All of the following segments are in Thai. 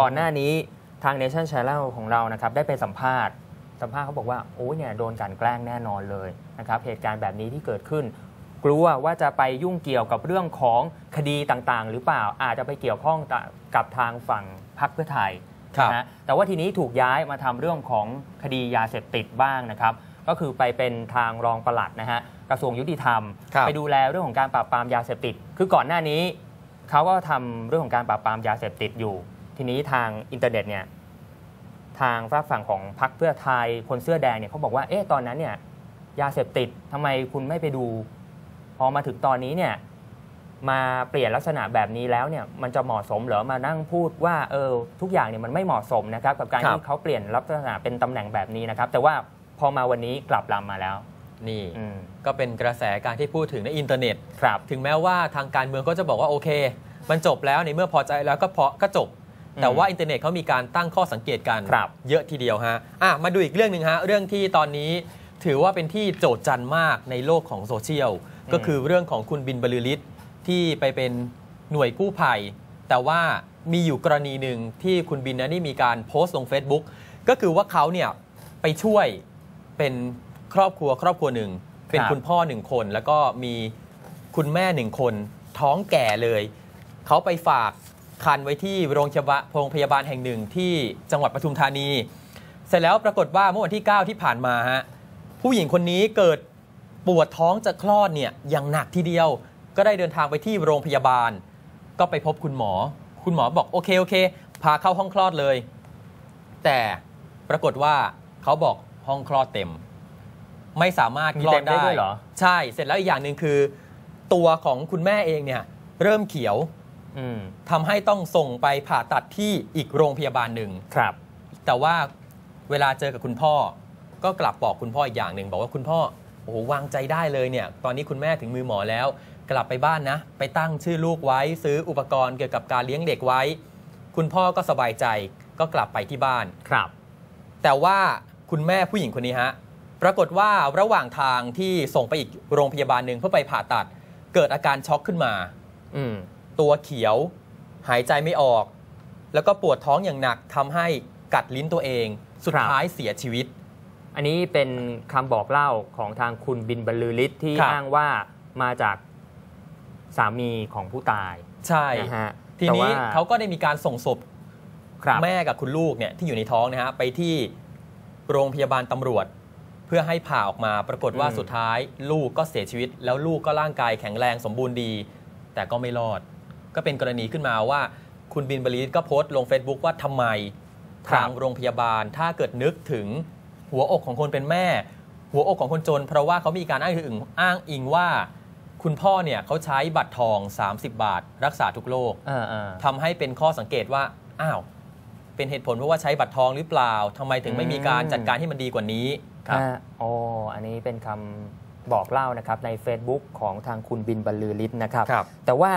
ก่อนหน้านี้ทาง Nation Channel ของเรานะครับได้ไปสัมภาษณ์ สัมภาษณ์เขาบอกว่าโอ้ยเนี่ยโดนกลันแกล้งแน่นอนเลยนะครับเหตุการณ์แบบนี้ที่เกิดขึ้น กลัวว่าจะไปยุ่งเกี่ยวกับเรื่องของคดีต่างๆ หรือเปล่าอาจจะไปเกี่ยวข้องกับทางฝั่งพรรคเพื่อไทยครับนะฮะแต่ว่าทีนี้ถูกย้ายมาทำเรื่องของคดียาเสพติดบ้างนะครับก็คือไปเป็นทางรองปลัดนะฮะกระทรวงยุติธรรมครับไปดูแลเรื่องของการปราบปรามยาเสพติด คือก่อนหน้านี้เขาก็ทำเรื่องของการปราบปรามยาเสพติดอยู่ ทีนี้ทางอินเทอร์เน็ตเนี่ยทางฝากฝั่งของพรรคเพื่อไทยคนเสื้อแดงเนี่ยเขาบอกว่าเอ๊ะตอนนั้นเนี่ยยาเสพติดทำไมคุณไม่ไปดู พอมาถึงตอนนี้เนี่ยมาเปลี่ยนลักษณะแบบนี้แล้วเนี่ยมันจะเหมาะสมเหรอมานั่งพูดว่าเออทุกอย่างเนี่ยมันไม่เหมาะสมนะครับกับการครับที่เขาเปลี่ยนลักษณะเป็นตำแหน่งแบบนี้นะครับ แต่ว่าพอมาวันนี้กลับลำมาแล้ว นี่อืมก็เป็นกระแสการที่พูดถึงในอินเทอร์เน็ตครับ ถึงแม้ว่าทางการเมืองก็จะบอกว่าโอเค มันจบแล้วในเมื่อพอใจแล้วก็พอก็จบอืม แต่ว่าอินเทอร์เน็ตเขามีการตั้งข้อสังเกตกันครับเยอะทีเดียวฮะอะมาดูอีกเรื่องหนึ่งฮะเรื่องที่ตอนนี้ถือว่าเป็นที่โจทย์จันมากในโลกของโซเชียลก็คือเรื่องของคุณบินบรรลือฤทธิ์ที่ไปเป็นหน่วยกู้ภัย แต่ว่ามีอยู่กรณีหนึ่งที่คุณบินนั้นได้มีการโพสต์ลง Facebook ก็คือว่าเขาเนี่ยไปช่วยเป็นครอบครัวครอบครัวหนึ่ง เป็นครับคุณพ่อหนึ่งคน แล้วก็มีคุณแม่หนึ่งคนท้องแก่เลย เขาไปฝาก คันไว้ที่โรงพยาบาลโรงพยาบาลแห่งหนึ่งที่จังหวัดปทุมธานี เสร็จแล้วปรากฏว่าเมื่อวันที่ 9 ที่ผ่านมาฮะผู้หญิงคนนี้เกิดปวดท้องจะคลอดเนี่ยอย่างหนักทีเดียว ก็ได้เดินทางไปที่โรงพยาบาล ก็ไปพบคุณหมอ คุณหมอบอกโอเคโอเค พาเข้าห้องคลอดเลย แต่ปรากฏว่าเขาบอกห้องคลอดเต็ม ไม่สามารถมีคลอเต็ดมได้ได้ด้วยเหรอใช่เสร็จแล้วอีกอย่างหนึ่งคือ ตัวของคุณแม่เองเนี่ยเริ่มเขียวอืม ทำให้ต้องส่งไปผ่าตัดที่อีกโรงพยาบาลหนึ่งครับ แต่ว่าเวลาเจอกับคุณพ่อ ก็กลับบอกคุณพ่ออีกอย่างหนึ่งบอกว่าคุณพ่อโอ้โหวางใจได้เลยเนี่ย ตอนนี้คุณแม่ถึงมือหมอแล้ว กลับไปบ้านนะ ไปตั้งชื่อลูกไว้ ซื้ออุปกรณ์เกี่ยวกับการเลี้ยงเด็กไว้ คุณพ่อก็สบายใจก็กลับไปที่บ้านครับ แต่ว่าคุณแม่ผู้หญิงคนนี้ฮะปรากฏว่าระหว่างทางที่ส่งไปอีกโรงพยาบาลหนึ่งเพื่อไปผ่าตัด เกิดอาการช็อกขึ้นมา อืม ตัวเขียว หายใจไม่ออก แล้วก็ปวดท้องอย่างหนักทำให้กัดลิ้นตัวเอง สุดครับท้ายเสียชีวิต อันนี้เป็นคำบอกเล่าของทางคุณบินบรรลือฤทธิ์ที่ครับอ้างว่ามาจากสามีของผู้ตาย ใช่นะฮะทีแต่นี้ว่าเขาก็ได้มีการส่งศพครับแม่กับคุณลูกเนี่ยที่อยู่ในท้องนะฮะไปที่โรงพยาบาลตำรวจ เพื่อให้ผ่าออกมาปรากฏว่าอืมสุดท้าย ลูกก็เสียชีวิต แล้วลูกก็ร่างกายแข็งแรงสมบูรณ์ดี แต่ก็ไม่รอด ก็เป็นกรณีขึ้นมาว่า คุณบินบริษก็โพสต์ลง Facebook ว่าทำไมครับทางโรงพยาบาลถ้าเกิดนึกถึงหัวอกของคนเป็นแม่ หัวอกของคนจน เพราะว่าเขามีการอ้างอิงอ้างอิงว่า คุณพ่อเนี่ยเขาใช้บัตรทอง 30 บาท รักษาทุกโรคเออเออทำให้เป็นข้อสังเกตว่าอ้าวเป็นเหตุผลเพราะว่าใช้บัตรทองหรือเปล่าทำไมถึงไม่มีการอืมจัดการให้มันดีกว่านี้ครับอ่าโอ้อันนี้เป็นคำบอกเล่านะครับใน Facebook ของทางคุณบินบรรลือฤทธิ์นะครับครับแต่ว่า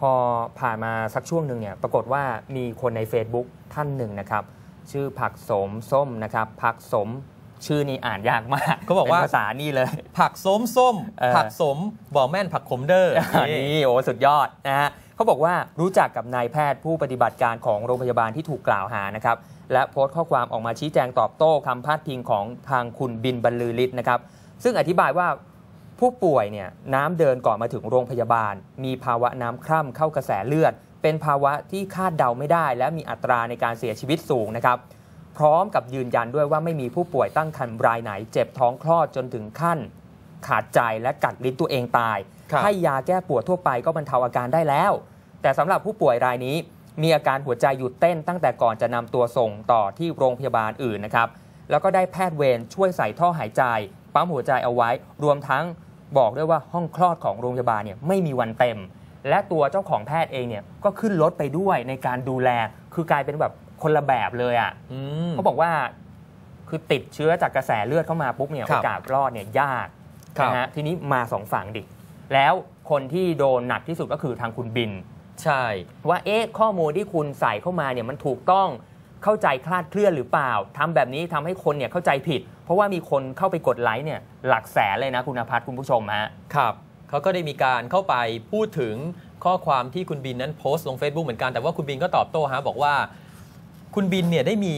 พอผ่านมาสักช่วงหนึ่งเนี่ยปรากฏว่ามีคนใน Facebook ท่านหนึ่งนะครับ ชื่อผักสมส้มนะครับผักสมชื่อนี้อ่านยากมากเขาบอกว่าเป็นภาษานี่เลย ผักส้มส้มเออผักสมบ่อแม่นผักขมเดอร์อันนี้โอ้สุดยอดนะฮะเขาบอกว่ารู้จักกับนายแพทย์ผู้ปฏิบัติการของโรงพยาบาลที่ถูกกล่าวหานะครับ และโพสต์ข้อความออกมาชี้แจงตอบโต้คำพาดพิงของทางคุณบินบรรลือฤทธิ์นะครับ ซึ่งอธิบายว่า ผู้ป่วยเนี่ยน้ำเดินก่อนมาถึงโรงพยาบาล มีภาวะน้ำคร่ำเข้ากระแสเลือด เป็นภาวะที่คาดเดาไม่ได้ และมีอัตราในการเสียชีวิตสูงนะครับ พร้อมกับยืนยันด้วยว่าไม่มีผู้ป่วยตั้งครรภ์รายไหน เจ็บท้องคลอดจนถึงขั้น ขาดใจและกัดลิ้นตัวเองตายครับให้ยาแก้ปวดทั่วไปก็บรรเทาอาการได้แล้ว แต่สำหรับผู้ป่วยรายนี้ มีอาการหัวใจหยุดเต้นตั้งแต่ก่อนจะนำตัวส่งต่อที่โรงพยาบาลอื่นนะครับแล้วก็ได้แพทย์เวรช่วยใส่ท่อหายใจปั๊มหัวใจเอาไว้ รวมทั้ง บอกด้วยว่าห้องคลอดของโรงพยาบาลเนี่ยไม่มีวันเต็ม และตัวเจ้าของแพทย์เองเนี่ยก็ขึ้นรถไปด้วยในการดูแล คือกลายเป็นแบบคนละแบบเลยอะอืมเขาบอกว่าคือติดเชื้อจากกระแสเลือดเข้ามาปุ๊บเนี่ยครัโอบกาสรอดเนี่ยยากครับนะฮะทีนี้มาสองฝั่งดิ แล้วคนที่โดนหนักที่สุดก็คือทางคุณบิน ใช่ ว่าเอ๊ะข้อมูลที่คุณใส่เข้ามาเนี่ยมันถูกต้อง เข้าใจคลาดเคลื่อนหรือเปล่าทำแบบนี้ทำให้คนเนี่ยเข้าใจผิด เพราะว่ามีคนเข้าไปกดไลค์เนี่ยหลักแสนเลยนะคุณอาพัฒน์คุณผู้ชมฮะครับเขาก็ได้มีการเข้าไปพูดถึงข้อความที่คุณบินนั้นโพสต์ลง Facebook เหมือนกันแต่ว่าคุณบินก็ตอบโต้ฮะบอกว่า คุณบินเนี่ยได้มี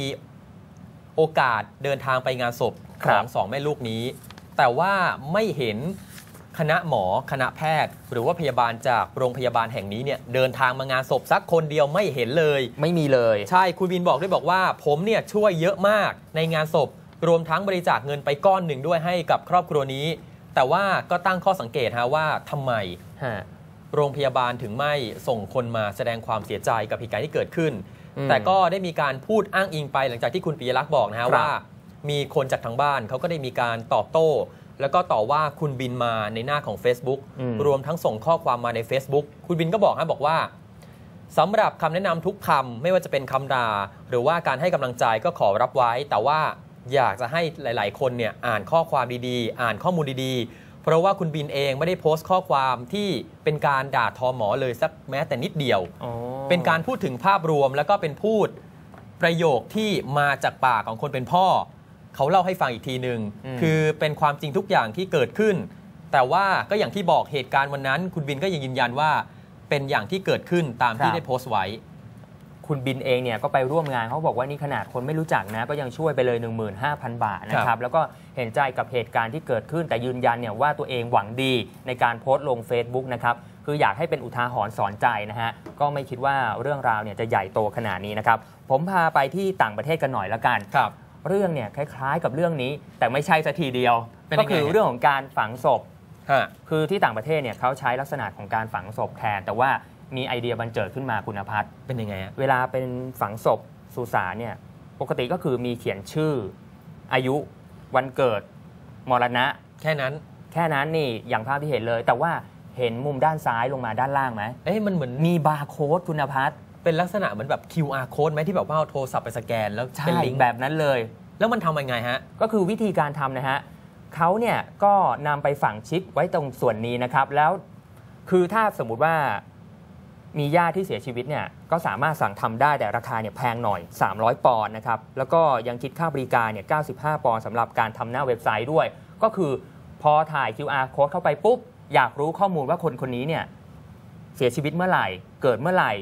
โอกาสเดินทางไปงานศพคขรัอบงสองแม่ลูกนี้ แต่ว่าไม่เห็น คณะหมอคณะแพทย์ หรือว่าพยาบาลจากโรงพยาบาลแห่งนี้เนี่ยเดินทางมางานศพสักคนเดียวไม่เห็นเลย ไม่มีเลย ใช่คุณบินบอกด้วยบอกว่า ผมเนี่ยช่วยเยอะมากในงานศพ รวมทั้งบริจาคเงินไปก้อนหนึ่งด้วยให้กับครอบครัวนี้ แต่ว่าก็ตั้งข้อสังเกตฮะว่าทำไมฮะโรงพยาบาลถึงไม่ส่งคนมาแสดงความเสียใจกับเหตุการณ์ที่เกิดขึ้นอืมแต่ก็ได้มีการพูดอ้างอิงไปหลังจากที่คุณปิยลักษณ์บอกนะฮะครับว่า มีคนจากทางบ้านเขาก็ได้มีการตอบโต้ แล้วก็ต่อว่าคุณบินมาในหน้าของ Facebook อืมรวมทั้งส่งข้อความมาใน Facebook คุณบินก็บอกฮะบอกว่าสำหรับคำแนะนำทุกคำไม่ว่าจะเป็นคำด่าหรือว่าการให้กำลังใจก็ขอรับไว้ แต่ว่าอยากจะให้หลาย ๆ คนเนี่ยอ่านข้อความดีๆ อ่านข้อมูลดีๆ เพราะว่าคุณบินเองไม่ได้โพสต์ข้อความที่เป็นการด่าทอหมอเลยสักแม้แต่นิดเดียวอ๋อเป็นการพูดถึงภาพรวมแล้วก็เป็นพูดประโยคที่มาจากปากของคนเป็นพ่อ เขาเล่าให้ฟังอีกทีหนึ่งอืมคือเป็นความจริงทุกอย่างที่เกิดขึ้น แต่ว่าก็อย่างที่บอกเหตุการณ์วันนั้น คุณบินก็ยังยืนยันว่าเป็นอย่างที่เกิดขึ้นตามที่ได้โพสต์ไว้ คุณบินเองเนี่ยก็ไปร่วมงานเขาบอกว่านี่ขนาดคนไม่รู้จักนะ ก็ยังช่วยไปเลย 15,000 บาทนะคครัรับบแล้วก็เห็นใจกับเหตุการณ์ที่เกิดขึ้น แต่ยืนยันเนี่ยว่าตัวเองหวังดีในการโพสต์ลง Facebook นะครับคืออยากให้เป็นอุทาหรณ์สอนใจนะฮะ ก็ไม่คิดว่าเรื่องราวเนี่ยจะใหญ่โตขนาดนี้นะครับ ผมพาไปที่ต่างประเทศกันหน่อยละกันครับ เรื่องเนี่ยคล้ายๆ กับเรื่องนี้ แต่ไม่ใช่สัทีเดียวเป็นก็ยังไงคือเรื่องของการฝังศพฮะคือที่ต่างประเทศเนี่ยเขาใช้ลักษณะของการฝังศพแทน แต่ว่ามีไอเดียบันเจิดขึ้นมาคุณพัฒน์เป็นยังไงฮะเวลาเป็นฝังศพสุสานเนี่ยปกติก็คือมีเขียนชื่ออายุวันเกิดมรณะ แค่นั้นแค่นั้นนี่อย่างภาพที่เห็นเลย แต่ว่าเห็นมุมด้านซ้ายลงมาด้านล่างไหมเอ๊ะมันเหมือนมีบาร์โค้ดคุณพัฒน์ เป็นลักษณะเหมือนแบบ QR code ไหมที่แบบว่าเอาโทรศัพท์ไปสแกน แล้วใช่เป็นลิงก์แบบนั้นเลย แล้วมันทำยังไงฮะ ก็คือวิธีการทำนะฮะเขาเนี่ยก็นำไปฝังชิปไว้ตรงส่วนนี้นะครับ แล้วคือถ้าสมมุติว่ามีญาติที่เสียชีวิตเนี่ยก็สามารถสั่งทำได้แต่ราคาเนี่ยแพงหน่อย 300 ปอนด์นะครับ แล้วก็ยังคิดค่าบริการเนี่ย 95 ปอนด์สำหรับการทำหน้าเว็บไซต์ด้วย ก็คือพอถ่าย QR code เข้าไปปุ๊บ อยากรู้ข้อมูลว่าคนคนนี้เนี่ยเสียชีวิตเมื่อไหร่ เกิดเมื่อไหร่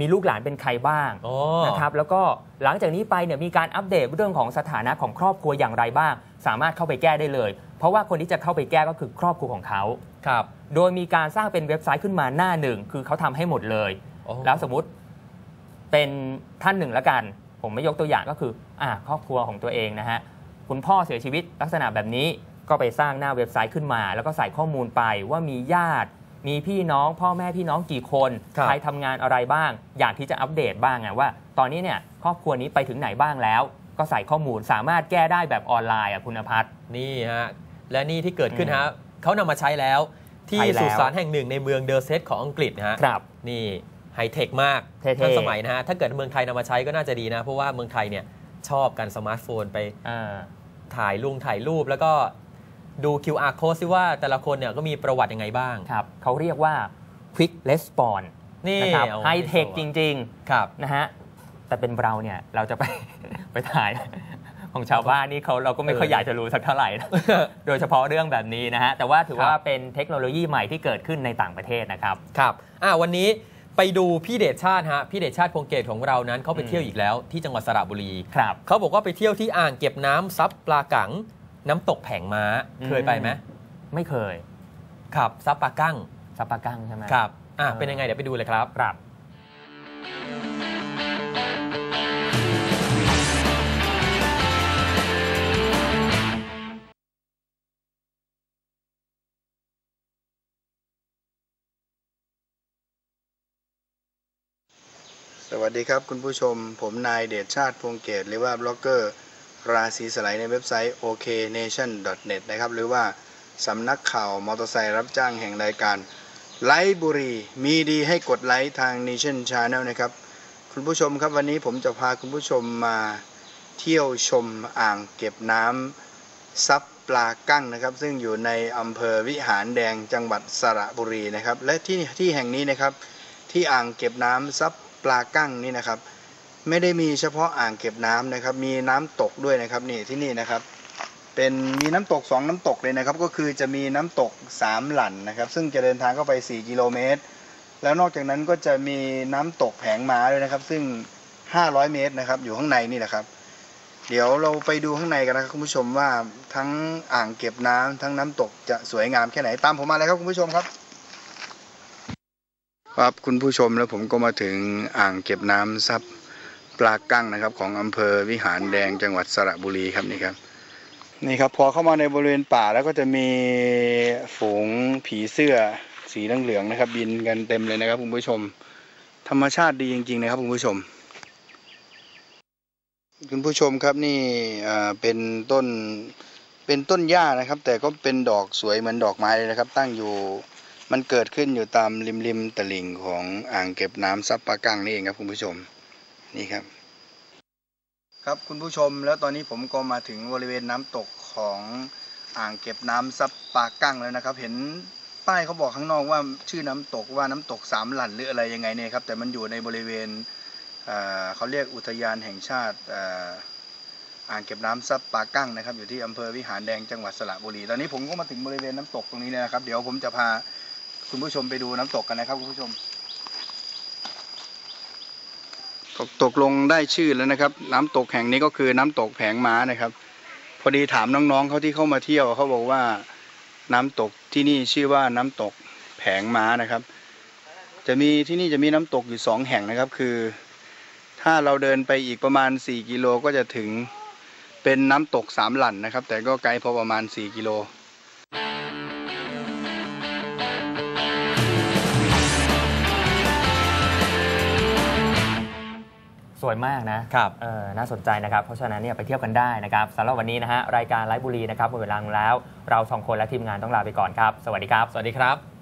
มีลูกหลานเป็นใครบ้างอ๋อนะครับแล้วก็หลังจากนี้ไปเนี่ยมีการอัปเดตเรื่องของสถานะของครอบครัวอย่างไรบ้าง สามารถเข้าไปแก้ได้เลย เพราะว่าคนที่จะเข้าไปแก้ก็คือครอบครัวของเขาครับโดยมีการสร้างเป็นเว็บไซต์ขึ้นมาหน้าหนึ่งคือเขาทำให้หมดเลยอ๋อแล้วสมมุติเป็นท่านหนึ่งแล้วกัน ผมไม่ยกตัวอย่างก็คืออ่าครอบครัวของตัวเองนะฮะคุณพ่อเสียชีวิตลักษณะแบบนี้ก็ไปสร้างหน้าเว็บไซต์ขึ้นมา แล้วก็ใส่ข้อมูลไปว่ามีญาติ มีพี่น้องพ่อแม่พี่น้องกี่คนครับใครทำงานอะไรบ้าง อยากที่จะอัปเดตบ้างอะว่า ตอนนี้เนี่ยครอบครัวนี้ไปถึงไหนบ้างแล้ว ก็ใส่ข้อมูลสามารถแก้ได้แบบออนไลน์อะคุณพัฒน์นี่ฮะและนี่ที่เกิดขึ้นอืมฮะเขานำมาใช้แล้ว ที่ใช้แล้วสุสานแห่งหนึ่งในเมืองเดอร์เซตของอังกฤษนะฮะครับนี่ไฮเทคมากเท่ๆทันสมัยนะฮะถ้าเกิดเมืองไทยนำมาใช้ก็น่าจะดีนะ เพราะว่าเมืองไทยเนี่ยชอบกันสมาร์ทโฟนไปอ่าถ่ายลุงถ่ายรูปแล้วก็ ดู QR code ซิว่าแต่ละคนเนี่ยก็มีประวัติยังไงบ้างครับเขาเรียกว่า quick response นี่นะครับอาไฮเทคจริงครับๆนะฮะแต่เป็นเราเนี่ยเราจะไปไปถ่ายของชาวบ้านนี่เขาเราก็ไม่ค่อยเออออยากจะรู้สักเท่าไหร่นะโดยเฉพาะเรื่องแบบนี้นะฮะ แต่ว่าถือว่าครับเป็นเทคโนโลยีใหม่ที่เกิดขึ้นในต่างประเทศนะครับ ครับอ่าวันนี้ไปดูพี่เดชชาติฮะ พี่เดชชาติพงเกตของเรานั้นเขาไปอืมเที่ยวอีกแล้วที่จังหวัดสระบุรี ครับเขาบอกว่าไปเที่ยวที่อ่างเก็บน้ำซับปลากัง น้ำตกแผงม้าอืมเคยไปไหมไม่เคย ครับซับปลากั้งซัปปากังใช่ไหมครับอะเออเป็นยังไงเดี๋ยวไปดูเลยครับครับสวัสดีครับคุณผู้ชม ผมนายเดชชาติพงเกตหรือว่าบล็อกเกอร์ ราศีสไลด์ในเว็บไซต์ oknation.net นะครับ หรือว่าสำนักข่าวมอเตอร์ไซค์รับจ้างแห่งรายการ ไลฟ์บุรีมีดีให้กดไลค์ทาง Nation Channel นะครับ คุณผู้ชมครับวันนี้ผมจะพาคุณผู้ชมมาเที่ยวชมอ่างเก็บน้ำซับปลากั้งนะครับ ซึ่งอยู่ในอำเภอวิหารแดงจังหวัดสระบุรีนะครับ และที่ที่แห่งนี้นะครับ ที่อ่างเก็บน้ำซับปลากั้งนี่นะครับ ไม่ได้มีเฉพาะอ่างเก็บน้ำนะครับ มีน้ำตกด้วยนะครับนี่ที่นี่นะครับ เป็นมีน้ำตกสองน้ำตกเลยนะครับ ก็คือจะมีน้ำตกสามหลั่นนะครับ ซึ่งจะเดินทางเข้าไป 4 กิโลเมตร แล้วนอกจากนั้นก็จะมีน้ำตกแผงม้าด้วยนะครับ ซึ่ง 500 เมตรนะครับ อยู่ข้างในนี่แหละครับ เดี๋ยวเราไปดูข้างในกันนะครับคุณผู้ชมว่าทั้งอ่างเก็บน้ำทั้งน้ำตกจะสวยงามแค่ไหนตามผมมาเลยครับคุณผู้ชมครับครับคุณผู้ชมแล้วผมก็มาถึงอ่างเก็บน้ำซับ ปลากั้งนะครับ ของอำเภอวิหารแดงจังหวัดสระบุรีครับนี่ครับ นี่ครับพอเข้ามาในบริเวณป่าแล้วก็จะมีฝูงผีเสื้อสีเหลืองๆนะครับ บินกันเต็มเลยนะครับคุณผู้ชม ธรรมชาติดีจริง ๆ นะครับคุณผู้ชม คุณผู้ชมครับนี่เป็นต้นเป็นต้นหญ้านะครับ แต่ก็เป็นดอกสวยเหมือนดอกไม้เลยนะครับ ตั้งอยู่มันเกิดขึ้นอยู่ตามริมริมๆตลิ่งของอ่างเก็บน้ำซับปะกังนี่เองครับคุณผู้ชม นี่ครับ ครับคุณผู้ชมแล้วตอนนี้ผมก็มาถึงบริเวณน้ำตกของอ่างเก็บน้ำซับปากั้งแล้วนะครับ เห็นป้ายเขาบอกข้างนอกว่าชื่อน้ำตกว่าน้ำตกสามหลั่นหรืออะไรยังไงเนี่ยครับ แต่มันอยู่ในบริเวณเเขาเรียกอุทยานแห่งชาติอ่างเก็บน้ำซับปากั้งนะครับ อยู่ที่อำเภอวิหารแดงจังหวัดสระบุรี ตอนนี้ผมก็มาถึงบริเวณน้ำตกตรงนี้เนี่ยนะครับ เดี๋ยวผมจะพาคุณผู้ชมไปดูน้ำตกกันนะครับคุณผู้ชม ตกตกลงได้ชื่อแล้วนะครับ น้ำตกแห่งนี้ก็คือน้ำตกแผงม้านะครับ พอดีถามน้องๆเขาที่เข้ามาเที่ยวเขาบอกว่าน้ำตกที่นี่ชื่อว่าน้ำตกแผงม้านะครับ จะมีที่นี่จะมีน้ำตกอยู่สองแห่งนะครับ คือ ถ้าเราเดินไปอีกประมาณ 4 กิโลก็จะถึงเป็นน้ำตกสามหลั่นนะครับ แต่ก็ไกลพอประมาณ 4 กิโล สวยมากนะครับเออน่าสนใจนะครับ เพราะฉะนั้นเนี่ยไปเที่ยวกันได้นะครับสำหรับวันนี้นะฮะรายการไลฟ์บุรีนะครับหมดเวลาลงแล้ว เราสองคนและทีมงานต้องลาไปก่อนครับ สวัสดีครับ สวัสดีครับ